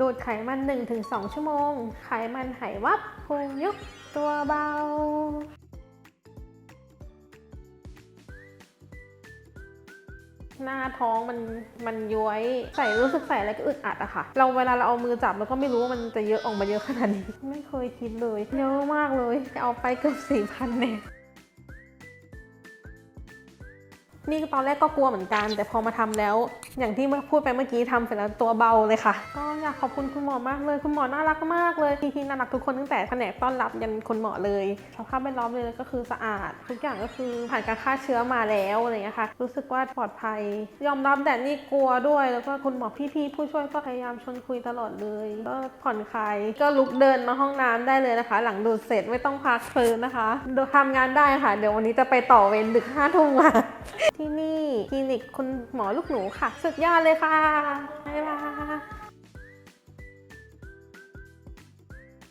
ดูดไขมัน 1-2 ชั่วโมง ไขมันหายวับพุงยุบตัวเบา หน้าท้องมันมันย้วยใส่รู้สึกใส่อะไรก็อึดอัดอะค่ะ เราเวลาเราเอามือจับเราก็ไม่รู้ว่ามันจะเยอะออกมาเยอะขนาดนี้ ไม่เคยคิดเลย เยอะมากเลย เอาไปเกือบสี่พันเนี่ย นี่ตอนแรกก็กลัวเหมือนกัน แต่พอมาทำแล้ว อย่างที่พูดไปเมื่อกี้ทำเสร็จแล้วตัวเบาเลยค่ะ ก็อยากขอบคุณคุณหมอมากเลย คุณหมอน่ารักมากเลยพี่น่ารักทุกคนตั้งแต่แผนกต้อนรับยันคนหมอเลยสภาพแวดล้อมเลยก็คือสะอาด ทุกอย่างก็คือผ่านการฆ่าเชื้อมาแล้วอะไรอย่างเงี้ยค่ะ รู้สึกว่าปลอดภัย ยอมรับแต่นี่กลัวด้วย แล้วก็คุณหมอพี่ๆผู้ช่วยก็พยายามชวนคุยตลอดเลย ก็ผ่อนคลายก็ลุกเดินมาห้องน้ำได้เลยนะคะ หลังดูดเสร็จไม่ต้องพักฟื้นนะคะดูทำงานได้ค่ะ เดี๋ยววันนี้จะไปต่อเวรดึกห้าทุ่มค่ะที่นี่คลินิกคุณหมอลูกหนูค่ะ สุดยอดเลยค่ะบายบาย